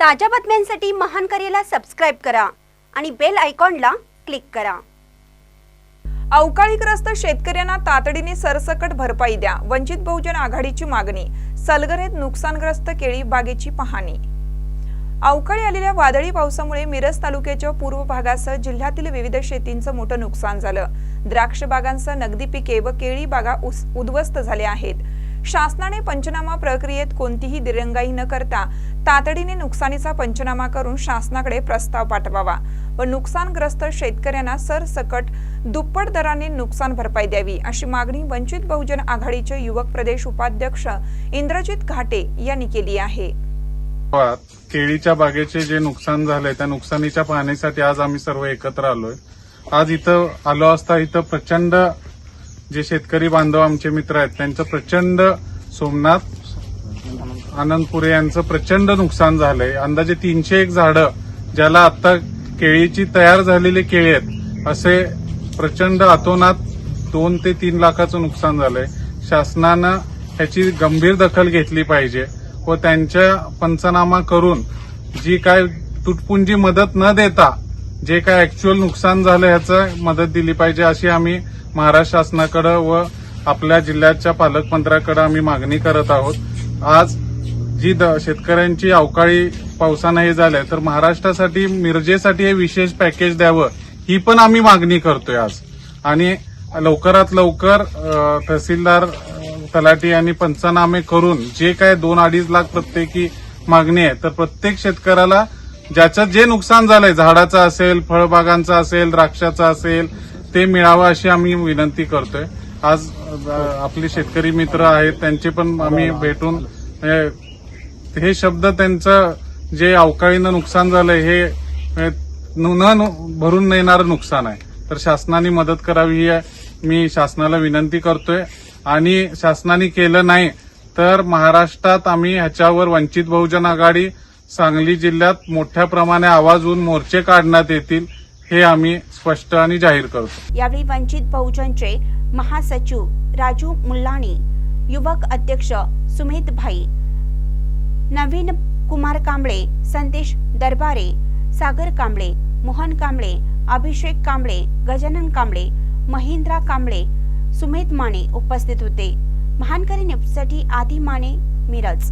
ताज्या बातम्यांसाठी महान करेला सबस्क्राईब करा आणि बेल आयकॉनला क्लिक करा. अवकाळीग्रस्त शेतकऱ्यांना तातडीने सरसकट भरपाई द्या. वंचित बहुजन आघाडीची मागणी सलगरेत नुकसानग्रस्त केळी बागेची पाहणी. अवकाळी आलेल्या वादळी पावसामुळे मिरज तालुक्याच्या पूर्व भागासह जिल्ह्यातील विविध शेतींचं मोठं नुकसान झालं. द्राक्ष बागांसह नगदी पिके व केळी बागा उद्ध्वस्त झाल्या आहेत. शासनाने पंचनामा प्रक्रियेत कोणतीही दिरंगाई न करता तातडीने नुकसानीचा पंचनामा करून शासनाकडे प्रस्ताव पाठवावा व नुकसानग्रस्त शेतकऱ्यांना सरसकट दुप्पट दराने नुकसान भरपाई द्यावी अशी मागणी वंचित बहुजन आघाडीचे युवक प्रदेश उपाध्यक्ष इंद्रजित घाटे यांनी केली आहे. केळीच्या बागेचे जे नुकसान झालंय त्या नुकसानीच्या पाहणीसाठी आज आम्ही सर्व एकत्र आलोय. आज इथं आलो असता इथं प्रचंड जे शेतकरी बांधव आमचे मित्र आहेत त्यांचं प्रचंड सोमनाथ आनंदपुरे यांचं प्रचंड नुकसान झालंय. अंदाजे तीनशे एक झाडं ज्याला आता केळीची तयार झालेली केळी आहेत असे प्रचंड अतोनात दोन ते तीन लाखाचं नुकसान झालंय. शासनानं ह्याची गंभीर दखल घेतली पाहिजे व त्यांच्या पंचनामा करून जी काय तुटपुंजी मदत न देता जे काय ऍक्च्युअल नुकसान झालं ह्याचं मदत दिली पाहिजे अशी आम्ही महाराष्ट्र शासनाकडे व आपल्या जिल्ह्याच्या पालकमंत्र्याकडे आम्ही मागणी करत आहोत. आज जी द- शेतकऱ्यांची अवकाळी पावसानं हे झालंय तर महाराष्ट्रासाठी मिरजेसाठी हे विशेष पॅकेज द्यावं ही पण आम्ही मागणी करतोय आज. आणि लवकरात लवकर तहसीलदार तलाठी आणि पंचनामे करून जे काय दोन अडीच लाख प्रत्येकी मागणी आहे तर प्रत्येक शेतकऱ्याला ज्याचं जे नुकसान झालंय झाडाचं असेल फळबागांचं असेल द्राक्षाचं असेल ते मिळावं अशी आम्ही विनंती करतोय. आज आपले शेतकरी मित्र आहेत त्यांचे पण आम्ही भेटून हे शब्द त्यांचं जे अवकाळीनं नुकसान झालंय हे न भरून येणारं नुकसान आहे. तर शासनाने मदत करावी ही मी शासनाला विनंती करतोय. आणि शासनाने केलं नाही तर महाराष्ट्रात आम्ही ह्याच्यावर वंचित बहुजन आघाडी सांगली जिल्ह्यात मोठ्या प्रमाणे आवाज होऊन मोर्चे काढण्यात येतील हे आम्ही स्पष्ट आणि जाहीर करतो. यावेळी वंचित बहुजनचे महासचिव राजू मुल्लाणी युवक अध्यक्ष सुमित भाई नवीन कुमार कांबळे संदेश दरबारे सागर कांबळे मोहन कांबळे अभिषेक कांबळे गजानन कांबळे महेंद्रा कांबळे सुमित माने उपस्थित होते. महानकरी न्यूजसाठी आदी माने मिरज.